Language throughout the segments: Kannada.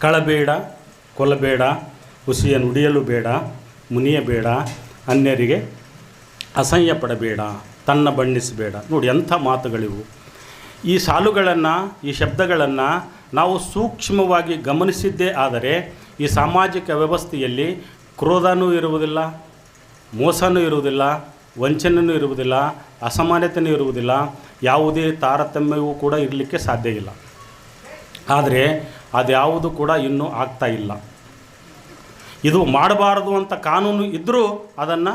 ಕಳಬೇಡ ಕೊಲಬೇಡ ಹುಸಿಯ ನುಡಿಯಲು ಬೇಡ, ಮುನಿಯಬೇಡ, ಅನ್ಯರಿಗೆ ಅಸಹ್ಯ ಪಡಬೇಡ ತನ್ನ ಬಣ್ಣಿಸಬೇಡ. ನೋಡಿ ಎಂಥ ಮಾತುಗಳಿವು. ಈ ಸಾಲುಗಳನ್ನು, ಈ ಶಬ್ದಗಳನ್ನು ನಾವು ಸೂಕ್ಷ್ಮವಾಗಿ ಗಮನಿಸಿದ್ದೇ ಆದರೆ ಈ ಸಾಮಾಜಿಕ ವ್ಯವಸ್ಥೆಯಲ್ಲಿ ಕ್ರೋಧನೂ ಇರುವುದಿಲ್ಲ, ಮೋಸನೂ ಇರುವುದಿಲ್ಲ ವಂಚನೆಯೂ ಇರುವುದಿಲ್ಲ ಅಸಮಾನತೆಯೂ ಇರುವುದಿಲ್ಲ, ಯಾವುದೇ ತಾರತಮ್ಯವೂ ಕೂಡ ಇರಲಿಕ್ಕೆ ಸಾಧ್ಯ ಇಲ್ಲ ಆದರೆ ಅದ್ಯಾವುದು ಕೂಡ ಇನ್ನೂ ಆಗ್ತಾ ಇಲ್ಲ. ಇದು ಮಾಡಬಾರದು ಅಂತ ಕಾನೂನು ಇದ್ದರೂ ಅದನ್ನು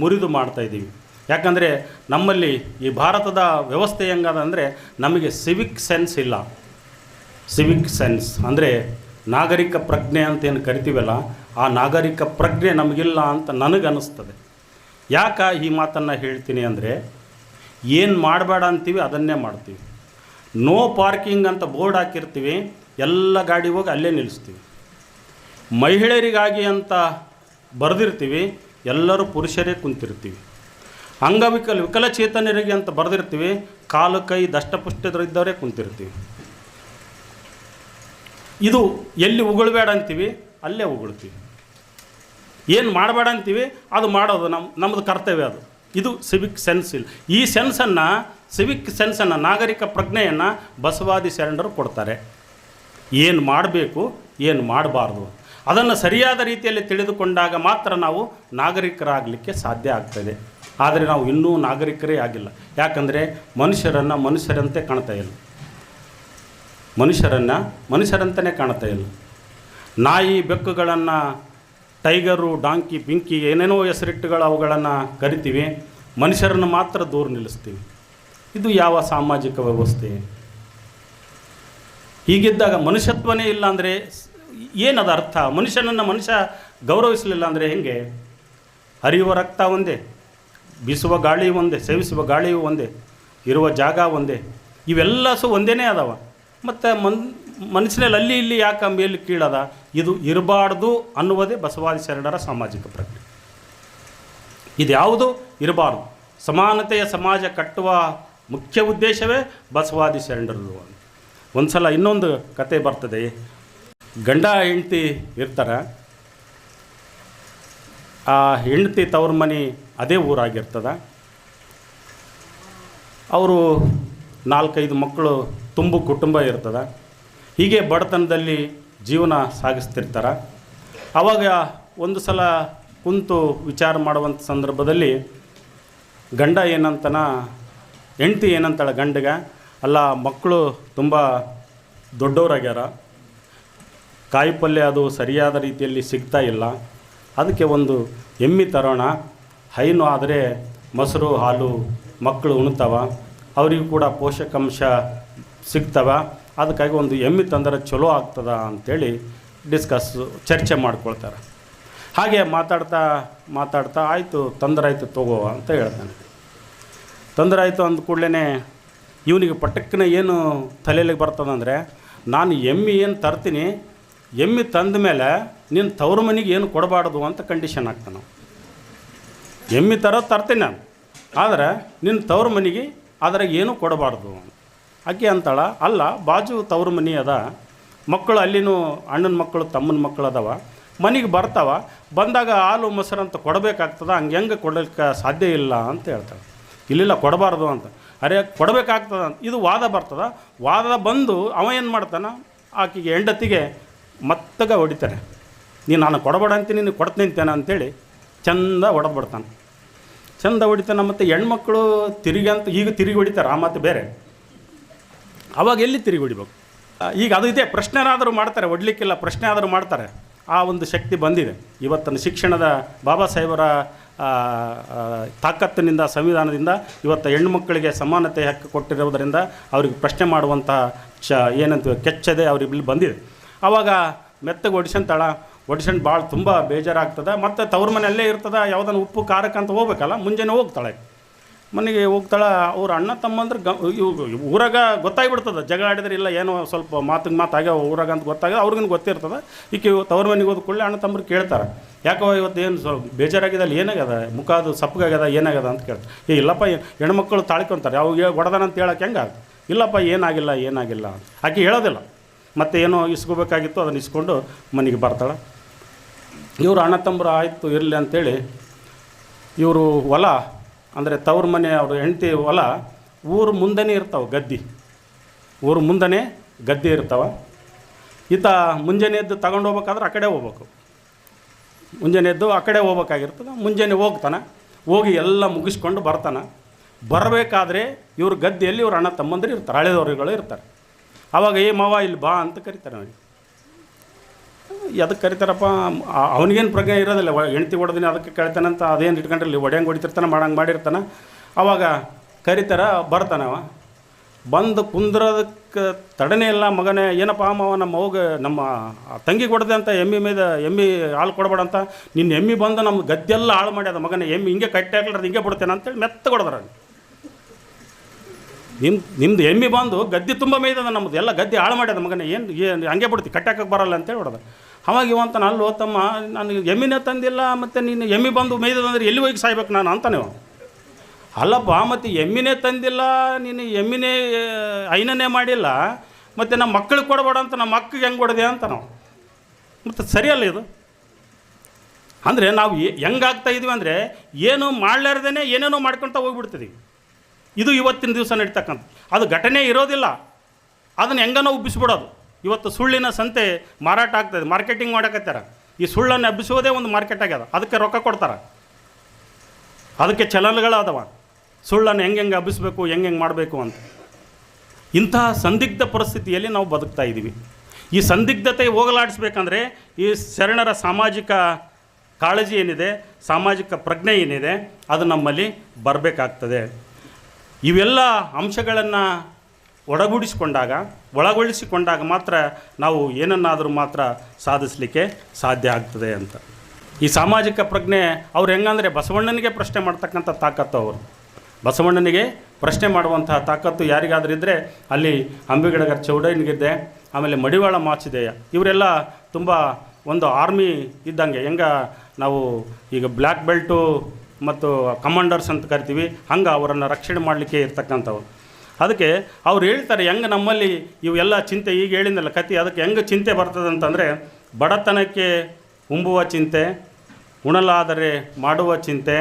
ಮುರಿದು ಮಾಡ್ತಾ ಇದ್ದೀವಿ ಯಾಕಂದರೆ ನಮ್ಮಲ್ಲಿ ಈ ಭಾರತದ ವ್ಯವಸ್ಥೆ ಹೆಂಗದ ಅಂದರೆ ನಮಗೆ ಸಿವಿಕ್ ಸೆನ್ಸ್ ಇಲ್ಲ. ಸಿವಿಕ್ ಸೆನ್ಸ್ ಅಂದರೆ ನಾಗರಿಕ ಪ್ರಜ್ಞೆ ಅಂತ ಏನು ಕರಿತೀವಲ್ಲ, ಆ ನಾಗರಿಕ ಪ್ರಜ್ಞೆ ನಮಗಿಲ್ಲ ಅಂತ ನನಗನ್ನಿಸ್ತದೆ. ಯಾಕೆ ಈ ಮಾತನ್ನು ಹೇಳ್ತೀನಿ ಅಂದರೆ ಏನು ಮಾಡಬೇಡ ಅಂತೀವಿ ಅದನ್ನೇ ಮಾಡ್ತೀವಿ. ನೋ ಪಾರ್ಕಿಂಗ್ ಅಂತ ಬೋರ್ಡ್ ಹಾಕಿರ್ತೀವಿ, ಎಲ್ಲ ಗಾಡಿ ಹೋಗಿ ಅಲ್ಲೇ ನಿಲ್ಲಿಸ್ತೀವಿ. ಮಹಿಳೆಯರಿಗಾಗಿ ಅಂತ ಬರೆದಿರ್ತೀವಿ, ಎಲ್ಲರೂ ಪುರುಷರೇ ಕುಂತಿರ್ತೀವಿ. ಅಂಗವಿಕಲ, ವಿಕಲಚೇತನರಿಗೆ ಅಂತ ಬರೆದಿರ್ತೀವಿ, ಕಾಲು ಕೈ ದಷ್ಟಪುಷ್ಟರಿದ್ದವರೇ ಕುಂತಿರ್ತೀವಿ. ಇದು ಎಲ್ಲಿ ಉಗುಳ್ಬೇಡ ಅಂತೀವಿ, ಅಲ್ಲೇ ಉಗುಳ್ತೀವಿ. ಏನು ಮಾಡಬೇಡ ಅಂತೀವಿ, ಅದು ಮಾಡೋದು ನಮ್ಮ ನಮ್ಮದು ಕರ್ತವ್ಯ ಅದು. ಇದು ಸಿವಿಕ್ ಸೆನ್ಸ್ ಇಲ್ಲ. ಈ ಸೆನ್ಸನ್ನು ಸಿವಿಕ್ ಸೆನ್ಸನ್ನು ನಾಗರಿಕ ಪ್ರಜ್ಞೆಯನ್ನು ಬಸವಾದಿ ಶರಣರು ಕೊಡ್ತಾರೆ. ಏನು ಮಾಡಬೇಕು, ಏನು ಮಾಡಬಾರ್ದು. ಅದನ್ನು ಸರಿಯಾದ ರೀತಿಯಲ್ಲಿ ತಿಳಿದುಕೊಂಡಾಗ ಮಾತ್ರ ನಾವು ನಾಗರಿಕರಾಗಲಿಕ್ಕೆ ಸಾಧ್ಯ ಆಗ್ತದೆ. ಆದರೆ ನಾವು ಇನ್ನೂ ನಾಗರಿಕರೇ ಆಗಿಲ್ಲ. ಯಾಕಂದರೆ ಮನುಷ್ಯರನ್ನು ಮನುಷ್ಯರಂತೆ ಕಾಣ್ತಾ ಇಲ್ಲ. ಮನುಷ್ಯರನ್ನು ಮನುಷ್ಯರಂತಲೇ ಕಾಣ್ತಾ ಇಲ್ಲ. ನಾಯಿ ಬೆಕ್ಕುಗಳನ್ನು ಟೈಗರು, ಡಾಂಕಿ ಪಿಂಕಿ ಏನೇನೋ ಹೆಸರಿಟ್ಟುಗಳು ಅವುಗಳನ್ನು ಕರಿತೀವಿ, ಮನುಷ್ಯರನ್ನು ಮಾತ್ರ ದೂರ ನಿಲ್ಲಿಸ್ತೀವಿ. ಇದು ಯಾವ ಸಾಮಾಜಿಕ ವ್ಯವಸ್ಥೆ? ಹೀಗಿದ್ದಾಗ ಮನುಷ್ಯತ್ವನೇ ಇಲ್ಲ ಅಂದರೆ ಏನದ ಅರ್ಥ? ಮನುಷ್ಯನನ್ನು ಮನುಷ್ಯ ಗೌರವಿಸಲಿಲ್ಲ ಅಂದರೆ ಹೆಂಗೆ? ಹರಿಯುವ ರಕ್ತ ಒಂದೇ, ಬೀಸುವ ಗಾಳಿ ಒಂದೇ, ಸೇವಿಸುವ ಗಾಳಿಯು ಒಂದೇ, ಇರುವ ಜಾಗ ಒಂದೇ ಇವೆಲ್ಲ ಸು ಒಂದೇನೇ ಅದಾವ ಮತ್ತು ಮನ್ ಮನಸ್ಸಿನಲ್ಲಿ ಅಲ್ಲಿ ಇಲ್ಲಿ ಯಾಕೆ ಮೇಲೆ ಕೀಳದ? ಇದು ಇರಬಾರ್ದು ಅನ್ನುವುದೇ ಬಸವಾದಿ ಶರಣರ ಸಾಮಾಜಿಕ ಪ್ರಜ್ಞೆ. ಇದ್ಯಾವುದು? ಇರಬಾರ್ದು. ಸಮಾನತೆಯ ಸಮಾಜ ಕಟ್ಟುವ ಮುಖ್ಯ ಉದ್ದೇಶವೇ ಬಸವಾದಿ ಶರಣರದು ಒಂದು ಸಲ ಇನ್ನೊಂದು ಕತೆ ಬರ್ತದೆ. ಗಂಡ ಹೆಂಡತಿ ಇರ್ತಾರೆ. ಆ ಹೆಂಡತಿ ತವ್ರ ಮನೆ ಅದೇ ಊರಾಗಿರ್ತದೆ. ಅವರು ನಾಲ್ಕೈದು ಮಕ್ಕಳು ತುಂಬು ಕುಟುಂಬ ಇರ್ತದೆ. ಹೀಗೆ ಬಡತನದಲ್ಲಿ ಜೀವನ ಸಾಗಿಸ್ತಿರ್ತಾರೆ. ಆವಾಗ ಒಂದು ಸಲ ಕುಂತು ವಿಚಾರ ಮಾಡುವಂಥ ಸಂದರ್ಭದಲ್ಲಿ ಗಂಡ ಏನಂತನ, ಹೆಂಡ್ತಿ ಏನಂತಾಳೆ ಗಂಡಗ, ಅಲ್ಲ ಮಕ್ಕಳು ತುಂಬ ದೊಡ್ಡವರಾಗ್ಯಾರ. ಕಾಯಿ ಪಲ್ಯ ಅದು ಸರಿಯಾದ ರೀತಿಯಲ್ಲಿ ಸಿಗ್ತಾ ಇಲ್ಲ. ಅದಕ್ಕೆ ಒಂದು ಎಮ್ಮಿ ತರೋಣ. ಹೈನು ಆದರೆ ಮೊಸರು, ಹಾಲು ಮಕ್ಕಳು ಉಣ್ತಾವ. ಅವರಿಗೂ ಕೂಡ ಪೋಷಕಾಂಶ ಸಿಗ್ತವ. ಅದಕ್ಕಾಗಿ ಒಂದು ಎಮ್ಮೆ ತಂದರೆ ಚಲೋ ಆಗ್ತದ ಅಂಥೇಳಿ ಡಿಸ್ಕಸ್, ಚರ್ಚೆ ಮಾಡ್ಕೊಳ್ತಾರೆ. ಹಾಗೆ ಮಾತಾಡ್ತಾ ಮಾತಾಡ್ತಾ ಆಯಿತು ತಂದರಾಯ್ತು ತಗೋ ಅಂತ ಹೇಳ್ತಾನೆ. ತೊಂದರೆ ಆಯಿತು ಅಂದ ಕೂಡಲೇ ಇವನಿಗೆ ಪಟಕ್ಕನೆ ಏನು ತಲೆಯಲ್ಲಿ ಬರ್ತದಂದರೆ, ನಾನು ಎಮ್ಮಿ ಏನು ತರ್ತೀನಿ, ಎಮ್ಮಿ ತಂದ ಮೇಲೆ ನಿನ್ನ ತವ್ರ ಮನೆಗೆ ಏನು ಕೊಡಬಾರ್ದು ಅಂತ ಕಂಡೀಷನ್ ಆಗ್ತಾನೆ ಎಮ್ಮಿ ತರೋದು ತರ್ತೀನಿ ನಾನು, ಆದರೆ ನಿನ್ನ ತವ್ರ ಮನೆಗೆ ಅದ್ರಾಗ ಏನೂ ಕೊಡಬಾರ್ದು ಆಕೆ ಅಂತಾಳ. ಅಲ್ಲ, ಬಾಜು ತವ್ರ ಮನೆ ಅದ. ಮಕ್ಕಳು ಅಲ್ಲಿನೂ ಅಣ್ಣನ ಮಕ್ಕಳು, ತಮ್ಮನ ಮಕ್ಕಳು ಅದಾವ. ಮನೆಗೆ ಬರ್ತಾವ. ಬಂದಾಗ ಹಾಲು, ಮೊಸರು ಅಂತ ಕೊಡಬೇಕಾಗ್ತದ. ಹಂಗೆ ಹೆಂಗೆ ಕೊಡಲಿಕ್ಕೆ ಸಾಧ್ಯ ಇಲ್ಲ ಅಂತ ಹೇಳ್ತಾಳೆ. ಇಲ್ಲಿಲ್ಲ, ಕೊಡಬಾರ್ದು ಅಂತ. ಅರೆ, ಕೊಡಬೇಕಾಗ್ತದ ಅಂತ. ಇದು ವಾದ ಬರ್ತದ. ವಾದ ಬಂದು ಅವ ಏನು ಮಾಡ್ತಾನೆ? ಆಕೆಗೆ, ಹೆಂಡತಿಗೆ ಮತ್ತಗ ಹೊಡಿತಾನೆ. ನೀನು ನಾನು ಕೊಡಬೇಡ ಅಂತ ನೀನು ಕೊಡ್ತೀನಿ ಅಂತೇಳಿ ಚಂದ ಹೊಡೆದು ಬಿಡ್ತಾನೆ ಚಂದ ಹೊಡಿತಾನೆ ಮತ್ತು ಹೆಣ್ಮಕ್ಳು ತಿರುಗಿ ಅಂತ ಈಗ ತಿರುಗಿ ಹೊಡಿತಾರೆ. ಆ ಮಾತು ಬೇರೆ. ಅವಾಗ ಎಲ್ಲಿ ತಿರುಗಿ ಹೊಡಿಬೇಕು? ಈಗ ಅದು ಇದೆ, ಪ್ರಶ್ನೆನಾದರೂ ಮಾಡ್ತಾರೆ, ಒಡ್ಲಿಕ್ಕಿಲ್ಲ ಪ್ರಶ್ನೆ ಆದರೂ ಮಾಡ್ತಾರೆ. ಆ ಒಂದು ಶಕ್ತಿ ಬಂದಿದೆ. ಇವತ್ತಿನ ಶಿಕ್ಷಣದ ಬಾಬಾ ಸಾಹೇಬರ ತಾಕತ್ತಿನಿಂದ, ಸಂವಿಧಾನದಿಂದ ಇವತ್ತು ಹೆಣ್ಣುಮಕ್ಕಳಿಗೆ ಸಮಾನತೆ ಹಕ್ಕು ಕೊಟ್ಟಿರೋದರಿಂದ ಅವ್ರಿಗೆ ಪ್ರಶ್ನೆ ಮಾಡುವಂಥ ಚ ಏನಂತ ಕೆಚ್ಚದೆ ಅವ್ರಿಗೆ ಇಲ್ಲಿ ಬಂದಿದೆ. ಆವಾಗ ಮೆತ್ತಗೆ ಒಡಿಸಂತಾಳ ಒಡಿಸನ್ ಭಾಳ ತುಂಬ ಬೇಜಾರಾಗ್ತದೆ, ಮತ್ತು ತವ್ರ ಮನೆಯಲ್ಲೇ ಇರ್ತದೆ ಯಾವುದನ್ನು ಉಪ್ಪು, ಖಾರಕ್ಕೆ ಅಂತ ಹೋಗ್ಬೇಕಲ್ಲ, ಮುಂಜಾನೆ ಹೋಗ್ತಾಳೆ. ಮನೆಗೆ ಹೋಗ್ತಾಳೆ, ಅವ್ರ ಅಣ್ಣ ತಮ್ಮಂದ್ರೆ ಗ ಊರಾಗ ಗೊತ್ತಾಗ್ಬಿಡ್ತದೆ. ಜಗಳ ಆಡಿದ್ರೆ ಇಲ್ಲ, ಏನೋ ಸ್ವಲ್ಪ ಮಾತಿಗೆ ಮಾತು ಆಗ್ಯಾವ ಊರಾಗ ಅಂತ ಗೊತ್ತಾಗ ಅವ್ರಿಗೂ ಗೊತ್ತಿರ್ತದೆ. ಈಕೆ ತವ್ರ ಮನೆಗೆ ಹೋದ ಕೂಡಲೇ ಅಣ್ಣ ತಮ್ಮರು ಕೇಳ್ತಾರೆ. ಯಾಕೋ ಇವತ್ತು ಏನು ಸ್ವಲ್ಪ ಬೇಜಾರಾಗಿದೆ ಅಲ್ಲಿ ಏನಾಗ್ಯದ? ಮುಖ ಅದು ಸಪ್ಪಗಾಗ್ಯದ, ಏನಾಗ್ಯದ ಅಂತ ಕೇಳ್ತಾರೆ ಏ, ಇಲ್ಲಪ್ಪ ಹೆಣ್ಮಕ್ಳು ತಾಳ್ಕೊಂತಾರೆ ಅವಾಗ ಹೊಡೆದಾನ ಅಂತ ಹೇಳಕ್ಕೆ ಹೆಂಗೆ ಇಲ್ಲಪ್ಪ, ಏನಾಗಿಲ್ಲ ಏನಾಗಿಲ್ಲ ಅಂತ. ಆಕೆ ಹೇಳೋದಿಲ್ಲ. ಮತ್ತೆ ಏನೋ ಇಸ್ಕೋಬೇಕಾಗಿತ್ತು, ಅದನ್ನು ಇಸ್ಕೊಂಡು ಮನೆಗೆ ಬರ್ತಾಳೆ. ಇವರು ಅಣ್ಣ ತಮ್ಮರು ಆಯಿತು, ಇರಲಿ ಅಂತೇಳಿ ಇವರು ಹೊಲ ಅಂದರೆ ತವ್ರ ಮನೆ ಅವ್ರ ಹೆಂಡತಿ ಹೊಲ, ಊರು ಮುಂದೆನೇ ಇರ್ತಾವೆ ಗದ್ದೆ. ಊರು ಮುಂದೆನೇ ಗದ್ದೆ ಇರ್ತಾವೆ. ಈತ ಮುಂಜಾನೆ ಎದ್ದು ತಗೊಂಡು ಹೋಗ್ಬೇಕಾದ್ರೆ ಆ ಕಡೆ ಹೋಗ್ಬೇಕು. ಮುಂಜಾನೆ ಎದ್ದು ಆ ಕಡೆ ಹೋಗ್ಬೇಕಾಗಿರ್ತದೆ, ಮುಂಜಾನೆ ಹೋಗ್ತಾನೆ. ಹೋಗಿ ಎಲ್ಲ ಮುಗಿಸ್ಕೊಂಡು ಬರ್ತಾನೆ. ಬರಬೇಕಾದ್ರೆ ಇವ್ರ ಗದ್ದೆಯಲ್ಲಿ ಇವ್ರ ಅಣ್ಣ ತಮ್ಮಂದಿರು ಇರ್ತಾರೆ, ಹಳೆದವ್ರುಗಳು ಇರ್ತಾರೆ. ಆವಾಗ ಏ ಮಾವ, ಇಲ್ಲಿ ಬಾ ಅಂತ ಕರೀತಾರೆ ಅವನಿಗೆ ಅದಕ್ಕೆ ಕರಿತಾರಪ್ಪ? ಅವನಿಗೇನು ಪ್ರಜ್ಞೆ ಇರೋದಿಲ್ಲ. ಹೆಂಡತಿ ಹೊಡೆದಿನಿ ಅದಕ್ಕೆ ಕೇಳ್ತಾನಂತ ಅದೇನು ಇಟ್ಕೊಂಡಿರಲಿ, ಒಡೆಯಂಗೆ ಹೊಡಿತಿರ್ತಾನೆ, ಮಾಡಂಗೆ ಮಾಡಿರ್ತಾನೆ. ಅವಾಗ ಕರಿತಾರ ಬರ್ತಾನವ ಬಂದು ಕುಂದ್ರೋದಕ್ಕೆ ತಡನೇ ಇಲ್ಲ ಮಗನೇ, ಏನಪ್ಪ ಮಾವ ನಮ್ಮ ಅವ್ಗೆ ನಮ್ಮ ತಂಗಿ ಕೊಡದೆ ಅಂತ, ಎಮ್ಮಿ ಮೇದ, ಎಮ್ಮಿ ಹಾಲು ಕೊಡಬೇಡ ಅಂತ. ನಿನ್ನ ಎಮ್ಮಿ ಬಂದು ನಮ್ಮ ಗದ್ದೆಲ್ಲ ಹಾಳು ಮಾಡ್ಯದ ಮಗನೇ, ಎಮ್ಮಿ ಹಿಂಗೆ ಕಟ್ಟಿ ಹಿಂಗೆ ಬಿಡ್ತೇನೆ ಅಂತೇಳಿ ಮೆತ್ತ ಕೊಡದ್ರ ನಿಮ್ಮ ನಿಮ್ದು ಎಮ್ಮಿ ಬಂದು ಗದ್ದೆ ತುಂಬ ಮೇಯ್ದದ ನಮ್ಮದು ಎಲ್ಲ ಗದ್ದೆ ಹಾಳು ಮಾಡ್ಯದ ಮಗನೇ, ಏನು ಏನು ಹಂಗೆ ಬಿಡ್ತಿ ಕಟ್ಟಾಕಕ್ಕೆ ಬರಲ್ಲ ಅಂತೇಳಿ ಹೊಡೆದ ಅವಾಗ ಇವಂತ ಅಲ್ಲಿ ಹೋತಮ್ಮ ನನಗೆ ಎಮ್ಮಿನೇ ತಂದಿಲ್ಲ, ಮತ್ತು ನೀನು ಎಮ್ಮಿ ಬಂದು ಮೇಯ್ದಂದ್ರೆ ಎಲ್ಲಿ ಹೋಗಿ ಸಾಯ್ಬೇಕು ನಾನು ಅಂತಾನೆ ಅವ. ಅಲ್ಲಪ್ಪ, ಮತ್ತು ಎಮ್ಮಿನೇ ತಂದಿಲ್ಲ, ನೀನು ಎಮ್ಮಿನೇ ಐನನೇ ಮಾಡಿಲ್ಲ, ಮತ್ತು ನಮ್ಮ ಮಕ್ಕಳಿಗೆ ಕೊಡಬೇಡ ಅಂತ ನಮ್ಮ ಮಕ್ಕಳಿಗೆ ಹೆಂಗೆ ಕೊಡದೆ ಅಂತ ನಾವು. ಮತ್ತು ಸರಿಯಲ್ಲ ಇದು? ಅಂದರೆ ನಾವು ಹೆಂಗಾಗ್ತಾ ಇದೀವಿ ಅಂದರೆ ಏನು ಮಾಡಲಾರ್ದೇ ಏನೇನೋ ಮಾಡ್ಕೊಳ್ತಾ ಹೋಗ್ಬಿಡ್ತಿದ್ದೀವಿ ಇದು ಇವತ್ತಿನ ದಿವಸ ನಡೀತಕ್ಕಂಥ ಅದು ಘಟನೆ ಇರೋದಿಲ್ಲ. ಅದನ್ನು ಹೆಂಗನೋ ಉಬ್ಬಿಸ್ಬಿಡೋದು. ಇವತ್ತು ಸುಳ್ಳಿನ ಸಂತೆ ಮಾರಾಟ ಆಗ್ತದೆ, ಮಾರ್ಕೆಟಿಂಗ್ ಮಾಡಕತ್ತಾರ ಈ ಸುಳ್ಳನ್ನು ಹಬ್ಬಿಸೋದೇ ಒಂದು ಮಾರ್ಕೆಟ್ ಆಗ್ಯದ, ಅದಕ್ಕೆ ರೊಕ್ಕ ಕೊಡ್ತಾರೆ. ಅದಕ್ಕೆ ಚಲನಗಳು ಅದಾವ ಸುಳ್ಳನ್ನು ಹೆಂಗೆ ಹೆಂಗೆ ಹಬ್ಬಿಸ್ಬೇಕು ಹೆಂಗೆ ಹೆಂಗೆ ಮಾಡಬೇಕು ಅಂತ. ಇಂತಹ ಸಂದಿಗ್ಧ ಪರಿಸ್ಥಿತಿಯಲ್ಲಿ ನಾವು ಬದುಕ್ತಾ ಇದ್ದೀವಿ. ಈ ಸಂದಿಗ್ಧತೆ ಹೋಗಲಾಡಿಸ್ಬೇಕಂದ್ರೆ ಈ ಶರಣರ ಸಾಮಾಜಿಕ ಕಾಳಜಿ ಏನಿದೆ, ಸಾಮಾಜಿಕ ಪ್ರಜ್ಞೆ ಏನಿದೆ, ಅದು ನಮ್ಮಲ್ಲಿ ಬರಬೇಕಾಗ್ತದೆ. ಇವೆಲ್ಲ ಅಂಶಗಳನ್ನು ಒಡಗೂಡಿಸಿಕೊಂಡಾಗ, ಒಳಗೊಳಿಸಿಕೊಂಡಾಗ ಮಾತ್ರ ನಾವು ಏನನ್ನಾದರೂ ಮಾತ್ರ ಸಾಧಿಸಲಿಕ್ಕೆ ಸಾಧ್ಯ ಆಗ್ತದೆ ಅಂತ. ಈ ಸಾಮಾಜಿಕ ಪ್ರಜ್ಞೆ, ಅವ್ರು ಹೆಂಗಂದರೆ ಬಸವಣ್ಣನಿಗೆ ಪ್ರಶ್ನೆ ಮಾಡ್ತಕ್ಕಂಥ ತಾಕತ್ತು ಅವರು. ಬಸವಣ್ಣನಿಗೆ ಪ್ರಶ್ನೆ ಮಾಡುವಂತಹ ತಾಕತ್ತು ಯಾರಿಗಾದರೂ ಇದ್ದರೆ ಅಲ್ಲಿ ಅಂಬಿಗಡಗರ ಚೌಡಯ್ಯನಿಗಿದೆ, ಆಮೇಲೆ ಮಡಿವಾಳ ಮಾಚಿದೇಯ. ಇವರೆಲ್ಲ ತುಂಬ ಒಂದು ಆರ್ಮಿ ಇದ್ದಂಗೆ. ಹೆಂಗ ನಾವು ಈಗ ಬ್ಲ್ಯಾಕ್ ಬೆಲ್ಟು ಮತ್ತು ಕಮಾಂಡರ್ಸ್ ಅಂತ ಕರಿತೀವಿ, ಹಂಗೆ ಅವರನ್ನು ರಕ್ಷಣೆ ಮಾಡಲಿಕ್ಕೆ ಇರ್ತಕ್ಕಂಥವ್ರು. ಅದಕ್ಕೆ ಅವ್ರು ಹೇಳ್ತಾರೆ, ಹೆಂಗೆ ನಮ್ಮಲ್ಲಿ ಇವೆಲ್ಲ ಚಿಂತೆ ಈಗ ಹೇಳಿದ್ನಲ್ಲ ಕತಿ ಅದಕ್ಕೆ ಹೆಂಗೆ ಚಿಂತೆ ಬರ್ತದೆ ಅಂತಂದರೆ ಬಡತನಕ್ಕೆ ಉಂಬುವ ಚಿಂತೆ, ಉಣಲಾದರೆ ಮಾಡುವ ಚಿಂತೆ,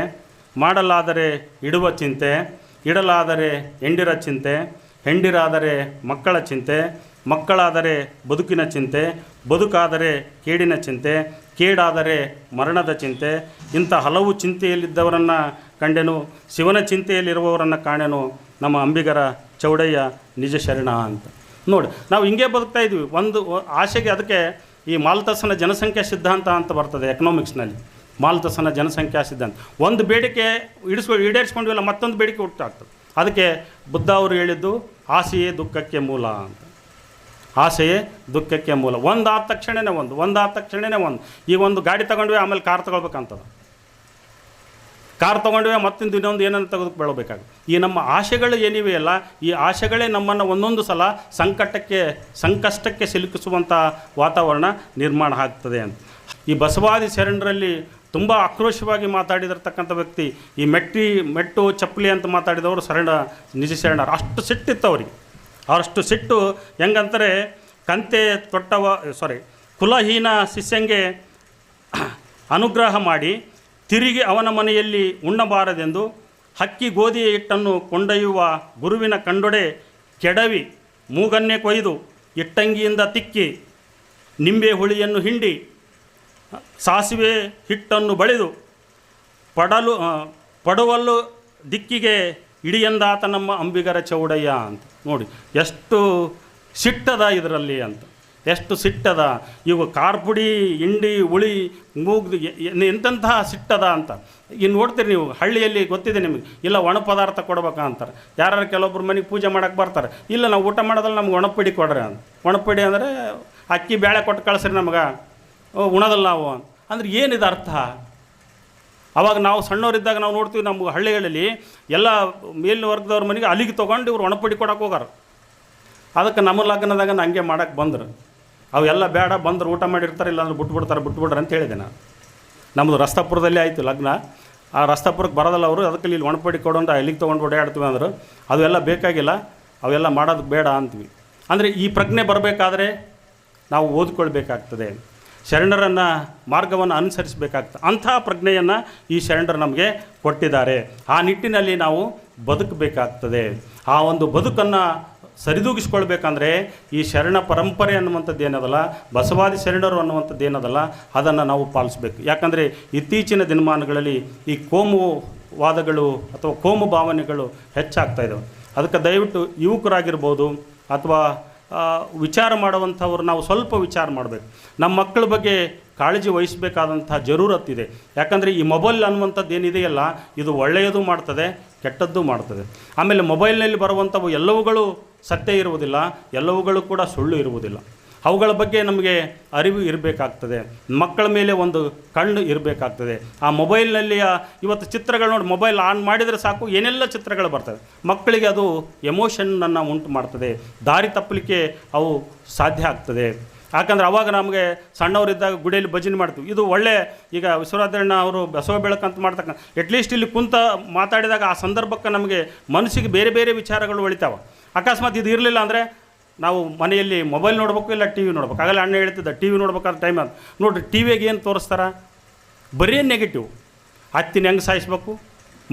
ಮಾಡಲಾದರೆ ಇಡುವ ಚಿಂತೆ, ಇಡಲಾದರೆ ಹೆಂಡಿರ ಚಿಂತೆ, ಹೆಂಡಿರಾದರೆ ಮಕ್ಕಳ ಚಿಂತೆ, ಮಕ್ಕಳಾದರೆ ಬದುಕಿನ ಚಿಂತೆ, ಬದುಕಾದರೆ ಕೇಡಿನ ಚಿಂತೆ, ಕೇಡಾದರೆ ಮರಣದ ಚಿಂತೆ, ಇಂಥ ಹಲವು ಚಿಂತೆಯಲ್ಲಿದ್ದವರನ್ನು ಕಂಡೆನು ಶಿವನ ಚಿಂತೆಯಲ್ಲಿರುವವರನ್ನು ಕಾಣೆನು ನಮ್ಮ ಅಂಬಿಗರ ಚೌಡಯ್ಯ ನಿಜ ಶರಣ ಅಂತ. ನೋಡಿ, ನಾವು ಹಿಂಗೆ ಬದುಕ್ತಾ ಇದ್ವಿ. ಒಂದು ಆಶೆಗೆ ಅದಕ್ಕೆ ಈ ಮಾಲ್ತಸನ ಜನಸಂಖ್ಯಾ ಸಿದ್ಧಾಂತ ಅಂತ ಬರ್ತದೆ ಎಕನಾಮಿಕ್ಸ್ನಲ್ಲಿ ಮಾಲ್ತಸನ ಜನಸಂಖ್ಯಾ ಸಿದ್ಧಾಂತ. ಒಂದು ಬೇಡಿಕೆ ಇಡಿಸ್ಕೊ, ಈಡೇರಿಸ್ಕೊಂಡಿವಲ್ಲ, ಮತ್ತೊಂದು ಬೇಡಿಕೆ ಹುಟ್ಟಾಗ್ತದೆ. ಅದಕ್ಕೆ ಬುದ್ಧ ಅವರು ಹೇಳಿದ್ದು, ಆಸೆಯೇ ದುಃಖಕ್ಕೆ ಮೂಲ ಅಂತ. ಆಸೆಯೇ ದುಃಖಕ್ಕೆ ಮೂಲ. ಒಂದು ಆದ ತಕ್ಷಣವೇ ಒಂದು ಒಂದು ಆದ ತಕ್ಷಣವೇ ಒಂದು. ಈಗ ಒಂದು ಗಾಡಿ ತಗೊಂಡ್ವಿ, ಆಮೇಲೆ ಕಾರ್ ತಗೊಳ್ಬೇಕಂತದ. ಕಾರ್ ತೊಗೊಂಡ್ವಿ, ಮತ್ತೊಂದು ಇನ್ನೊಂದು ಏನನ್ನು ಬೆಳಬೇಕಾಗುತ್ತೆ ಈ ನಮ್ಮ ಆಶೆಗಳು ಏನಿವೆಯಲ್ಲ ಈ ಆಶೆಗಳೇ ನಮ್ಮನ್ನು ಒಂದೊಂದು ಸಲ ಸಂಕಟಕ್ಕೆ, ಸಂಕಷ್ಟಕ್ಕೆ ಸಿಲುಕಿಸುವಂಥ ವಾತಾವರಣ ನಿರ್ಮಾಣ ಆಗ್ತದೆ ಅಂತ. ಈ ಬಸವಾದಿ ಶರಣರಲ್ಲಿ ತುಂಬ ಆಕ್ರೋಶವಾಗಿ ಮಾತಾಡಿದಿರ್ತಕ್ಕಂಥ ವ್ಯಕ್ತಿ, ಈ ಮೆಟ್ಟಿ, ಮೆಟ್ಟು ಚಪ್ಪಲಿ ಅಂತ ಮಾತಾಡಿದವರು ಶರಣ, ನಿಜ ಶರಣರು. ಅಷ್ಟು ಸಿಟ್ಟಿತ್ತು ಅವರಿಗೆ. ಅವರಷ್ಟು ಸಿಟ್ಟು ಹೆಂಗಂತಾರೆ, ಕಂತೆ ತೊಟ್ಟವ ಸಾರಿ ಕುಲಹೀನ ಶಿಷ್ಯಂಗೆ ಅನುಗ್ರಹ ಮಾಡಿ ತಿರುಗಿ ಅವನ ಮನೆಯಲ್ಲಿ ಉಣ್ಣಬಾರದೆಂದು ಹಕ್ಕಿ ಗೋಧಿಯ ಹಿಟ್ಟನ್ನು ಕೊಂಡೊಯ್ಯುವ ಗುರುವಿನ ಕಂಡೊಡೆ ಕೆಡವಿ ಮೂಗನ್ನೇ ಕೊಯ್ದು ಇಟ್ಟಂಗಿಯಿಂದ ತಿಕ್ಕಿ ನಿಂಬೆ ಹುಳಿಯನ್ನು ಹಿಂಡಿ ಸಾಸಿವೆ ಹಿಟ್ಟನ್ನು ಬಳಿದು ಪಡಲು ಪಡುವಲ್ಲು ದಿಕ್ಕಿಗೆ ಇಡಿಯಂದಾತ ನಮ್ಮ ಅಂಬಿಗರ ಚೌಡಯ್ಯ ಅಂತ. ನೋಡಿ, ಎಷ್ಟು ಸಿಟ್ಟದ ಇದರಲ್ಲಿ ಅಂತ. ಎಷ್ಟು ಸಿಟ್ಟದ? ಇವು ಕಾರ್ಪುಡಿ ಇಂಡಿ ಉಳಿ ಮೂಗ್ದು ಎಂತೆಂತಹ ಸಿಟ್ಟದ ಅಂತ. ಇನ್ನು ನೋಡ್ತೀರಿ ನೀವು, ಹಳ್ಳಿಯಲ್ಲಿ ಗೊತ್ತಿದೆ ನಿಮಗೆ. ಇಲ್ಲ ಒಣ ಪದಾರ್ಥ ಕೊಡ್ಬೇಕಾ ಅಂತಾರೆ. ಯಾರು ಕೆಲವೊಬ್ರು ಮನೆಗೆ ಪೂಜೆ ಮಾಡೋಕ್ಕೆ ಬರ್ತಾರೆ. ಇಲ್ಲ ನಾವು ಊಟ ಮಾಡೋದಲ್ಲ ನಮ್ಗೆ ಒಣಪುಡಿ ಕೊಡ್ರಿ ಅಂತ. ಒಣಪುಡಿ ಅಂದರೆ ಅಕ್ಕಿ ಬೇಳೆ ಕೊಟ್ಟು ಕಳಿಸ್ರಿ ನಮಗೆ. ಉಣದಲ್ಲ ನಾವು ಅಂದ್ರೆ ಏನಿದೆ ಅರ್ಥ? ಅವಾಗ ನಾವು ಸಣ್ಣವರಿದ್ದಾಗ ನಾವು ನೋಡ್ತೀವಿ ನಮ್ಮ ಹಳ್ಳಿಗಳಲ್ಲಿ ಎಲ್ಲ ಮೇಲಿನ ವರ್ಗದವ್ರ ಮನೆಗೆ ಅಲ್ಲಿಗೆ ತೊಗೊಂಡು ಇವ್ರು ಒಣಪುಡಿ ಕೊಡೋಕೆ ಹೋಗಾರ. ಅದಕ್ಕೆ ನಮ್ಮ ಲಗ್ನದಾಗ ಹಂಗೆ ಮಾಡಕ್ಕೆ ಬಂದರು. ಅವೆಲ್ಲ ಬೇಡ, ಬಂದ್ರೆ ಊಟ ಮಾಡಿರ್ತಾರೆ, ಇಲ್ಲಾಂದ್ರೆ ಬಿಟ್ಬಿಡ್ತಾರೆ, ಬಿಟ್ಬಿಡ್ರಿ ಅಂತ ಹೇಳಿದೆ ನಾನು. ನಮ್ಮದು ರಸ್ತಾಪುರದಲ್ಲಿ ಆಯಿತು ಲಗ್ನ. ಆ ರಸ್ತಾಪುರಕ್ಕೆ ಬರೋದಲ್ಲ ಅವರು, ಅದಕ್ಕೆ ಇಲ್ಲಿ ಒಣಪಡಿ ಕೊಡೋಂತ ಇಲ್ಲಿಗೆ ತೊಗೊಂಡು ಓಡಾಡ್ತೀವಿ ಅಂದರು. ಅವೆಲ್ಲ ಬೇಕಾಗಿಲ್ಲ, ಅವೆಲ್ಲ ಮಾಡೋದು ಬೇಡ ಅಂತೀವಿ ಅಂದರೆ ಈ ಪ್ರಜ್ಞೆ ಬರಬೇಕಾದ್ರೆ ನಾವು ಓದ್ಕೊಳ್ಬೇಕಾಗ್ತದೆ. ಶರಣರನ್ನು ಮಾರ್ಗವನ್ನು ಅನುಸರಿಸಬೇಕಾಗ್ತದೆ. ಅಂಥ ಪ್ರಜ್ಞೆಯನ್ನು ಈ ಶರಣರು ನಮಗೆ ಕೊಟ್ಟಿದ್ದಾರೆ. ಆ ನಿಟ್ಟಿನಲ್ಲಿ ನಾವು ಬದುಕಬೇಕಾಗ್ತದೆ. ಆ ಒಂದು ಬದುಕನ್ನು ಸರಿದೂಗಿಸ್ಕೊಳ್ಬೇಕಂದ್ರೆ ಈ ಶರಣ ಪರಂಪರೆ ಅನ್ನುವಂಥದ್ದು ಏನದಲ್ಲ, ಬಸವಾದಿ ಶರಣರು ಅನ್ನುವಂಥದ್ದು ಏನದಲ್ಲ, ಅದನ್ನು ನಾವು ಪಾಲಿಸ್ಬೇಕು. ಯಾಕಂದರೆ ಇತ್ತೀಚಿನ ದಿನಮಾನಗಳಲ್ಲಿ ಈ ಕೋಮು ವಾದಗಳು ಅಥವಾ ಕೋಮು ಭಾವನೆಗಳು ಹೆಚ್ಚಾಗ್ತಾ ಇದ್ದಾವೆ ಅದಕ್ಕೆ ದಯವಿಟ್ಟು ಯುವಕರಾಗಿರ್ಬೋದು ಅಥವಾ ವಿಚಾರ ಮಾಡುವಂಥವ್ರು ನಾವು ಸ್ವಲ್ಪ ವಿಚಾರ ಮಾಡಬೇಕು. ನಮ್ಮ ಮಕ್ಕಳ ಬಗ್ಗೆ ಕಾಳಜಿ ವಹಿಸಬೇಕಾದಂಥ ಜರೂರತ್ತಿದೆ ಯಾಕಂದರೆ ಈ ಮೊಬೈಲ್ ಅನ್ನುವಂಥದ್ದು ಏನಿದೆಯಲ್ಲ, ಇದು ಒಳ್ಳೆಯದು ಮಾಡ್ತದೆ ಕೆಟ್ಟದ್ದು ಮಾಡ್ತದೆ. ಆಮೇಲೆ ಮೊಬೈಲ್ನಲ್ಲಿ ಬರುವಂಥವು ಎಲ್ಲವುಗಳು ಸತ್ಯ ಇರುವುದಿಲ್ಲ, ಎಲ್ಲವುಗಳು ಕೂಡ ಸುಳ್ಳು ಇರುವುದಿಲ್ಲ. ಅವುಗಳ ಬಗ್ಗೆ ನಮಗೆ ಅರಿವು ಇರಬೇಕಾಗ್ತದೆ. ಮಕ್ಕಳ ಮೇಲೆ ಒಂದು ಕಣ್ಣು ಇರಬೇಕಾಗ್ತದೆ. ಆ ಮೊಬೈಲ್ನಲ್ಲಿ ಇವತ್ತು ಚಿತ್ರಗಳು ನೋಡಿ, ಮೊಬೈಲ್ ಆನ್ ಮಾಡಿದರೆ ಸಾಕು, ಏನೆಲ್ಲ ಚಿತ್ರಗಳು ಬರ್ತವೆ. ಮಕ್ಕಳಿಗೆ ಅದು ಎಮೋಷನ್ನನ್ನು ಉಂಟು ಮಾಡ್ತದೆ. ದಾರಿ ತಪ್ಪಲಿಕ್ಕೆ ಅವು ಸಾಧ್ಯ ಆಗ್ತದೆ. ಯಾಕಂದ್ರೆ ಅವಾಗ ನಮಗೆ ಸಣ್ಣವರಿದ್ದಾಗ ಗುಡಿಯಲ್ಲಿ ಭಜನೆ ಮಾಡ್ತೀವಿ ಇದು ಒಳ್ಳೆ, ಈಗ ವಿಶ್ವನಾಥಣ್ಣ ಅವರು ಬಸವ ಬೆಳಕಂತ ಮಾಡ್ತಕ್ಕ ಅಟ್ಲೀಸ್ಟ್ ಇಲ್ಲಿ ಕುಂತ ಮಾತಾಡಿದಾಗ ಆ ಸಂದರ್ಭಕ್ಕೆ ನಮಗೆ ಮನಸ್ಸಿಗೆ ಬೇರೆ ಬೇರೆ ವಿಚಾರಗಳು ಒಳಿತಾವೆ. ಅಕಸ್ಮಾತ್ ಇದು ಇರಲಿಲ್ಲ ಅಂದರೆ ನಾವು ಮನೆಯಲ್ಲಿ ಮೊಬೈಲ್ ನೋಡ್ಬೇಕು ಇಲ್ಲ ಟಿ ವಿ ನೋಡ್ಬೇಕು. ಆಗಲ್ಲ ಅಣ್ಣ ಹೇಳ್ತಿದ್ದ ಟಿ ವಿ ನೋಡ್ಬೇಕಾದ ಟೈಮ್ ಅದು. ನೋಡಿರಿ ಟಿ ವಿಗೆ ಏನು ತೋರಿಸ್ತಾರ? ಬರೀ ನೆಗೆಟಿವ್ ಹತ್ತಿನ ಹೆಂಗೆ ಸಾಯಿಸ್ಬೇಕು?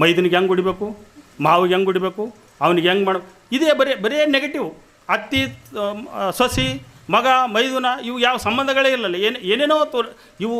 ಮೈದನಿಗೆ ಹೆಂಗೆ ಹೊಡಿಬೇಕು ಮಾವಿಗೆ ಹೆಂಗೆ ಹೊಡಿಬೇಕು ಅವನಿಗೆ ಹೆಂಗೆ ಮಾಡಬೇಕು ಇದೇ ಬರೀ ಬರೀ ನೆಗೆಟಿವ್ ಸಸಿ ಸೊಸಿ ಮಗ, ಮೈದುನ ಇವು ಯಾವ ಸಂಬಂಧಗಳೇ ಇರಲಿಲ್ಲ ಏನು ಏನೇನೋ ತೋ ಇವು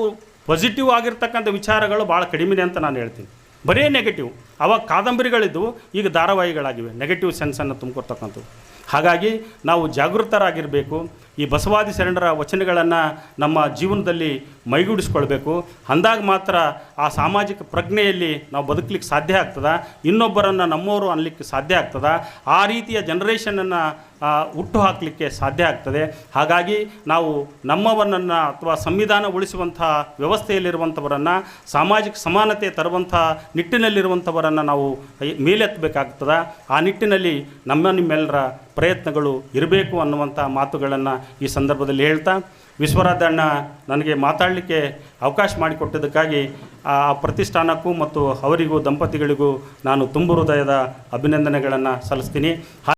ಪಾಸಿಟಿವ್ ಆಗಿರ್ತಕ್ಕಂಥ ವಿಚಾರಗಳು ಭಾಳ ಕಡಿಮೆನೆ ಅಂತ ನಾನು ಹೇಳ್ತೀನಿ. ಬರೀ ನೆಗೆಟಿವ್ ಅವಾಗ ಕಾದಂಬರಿಗಳಿದ್ದವು ಈಗ ಧಾರಾವಾಹಿಗಳಾಗಿವೆ. ನೆಗೆಟಿವ್ ಸೆನ್ಸನ್ನು ತುಂಬಿಕೊಡ್ತಕ್ಕಂಥವು. ಹಾಗಾಗಿ ನಾವು ಜಾಗೃತರಾಗಿರಬೇಕು, ಈ ಬಸವಾದಿ ಶರಣರ ವಚನಗಳನ್ನು ನಮ್ಮ ಜೀವನದಲ್ಲಿ ಮೈಗೂಡಿಸ್ಕೊಳ್ಬೇಕು. ಅಂದಾಗ ಮಾತ್ರ ಆ ಸಾಮಾಜಿಕ ಪ್ರಜ್ಞೆಯಲ್ಲಿ ನಾವು ಬದುಕಲಿಕ್ಕೆ ಸಾಧ್ಯ ಆಗ್ತದೆ, ಇನ್ನೊಬ್ಬರನ್ನು ನಮ್ಮವರು ಅನ್ನಲಿಕ್ಕೆ ಸಾಧ್ಯ ಆಗ್ತದೆ, ಆ ರೀತಿಯ ಜನರೇಷನನ್ನು ಹುಟ್ಟು ಹಾಕಲಿಕ್ಕೆ ಸಾಧ್ಯ ಆಗ್ತದೆ. ಹಾಗಾಗಿ ನಾವು ನಮ್ಮವನನ್ನು ಅಥವಾ ಸಂವಿಧಾನ ಉಳಿಸುವಂಥ ವ್ಯವಸ್ಥೆಯಲ್ಲಿರುವಂಥವರನ್ನು, ಸಾಮಾಜಿಕ ಸಮಾನತೆ ತರುವಂಥ ನಿಟ್ಟಿನಲ್ಲಿರುವಂಥವರನ್ನು ನಾವು ಮೇಲೆತ್ತಬೇಕಾಗ್ತದೆ ಮೇಲೆತ್ತಬೇಕಾಗ್ತದ. ಆ ನಿಟ್ಟಿನಲ್ಲಿ ನಮ್ಮ ನಿಮ್ಮೆಲ್ಲರ ಪ್ರಯತ್ನಗಳು ಇರಬೇಕು ಅನ್ನುವಂಥ ಮಾತುಗಳನ್ನು ಈ ಸಂದರ್ಭದಲ್ಲಿ ಹೇಳ್ತಾ ವಿಶ್ವರಾಧಣ್ಣ ನನಗೆ ಮಾತಾಡಲಿಕ್ಕೆ ಅವಕಾಶ ಮಾಡಿಕೊಟ್ಟಿದ್ದಕ್ಕಾಗಿ ಆ ಪ್ರತಿಷ್ಠಾನಕ್ಕೂ ಮತ್ತು ಅವರಿಗೂ ದಂಪತಿಗಳಿಗೂ ನಾನು ತುಂಬು ಹೃದಯದ ಅಭಿನಂದನೆಗಳನ್ನು ಸಲ್ಲಿಸ್ತೀನಿ.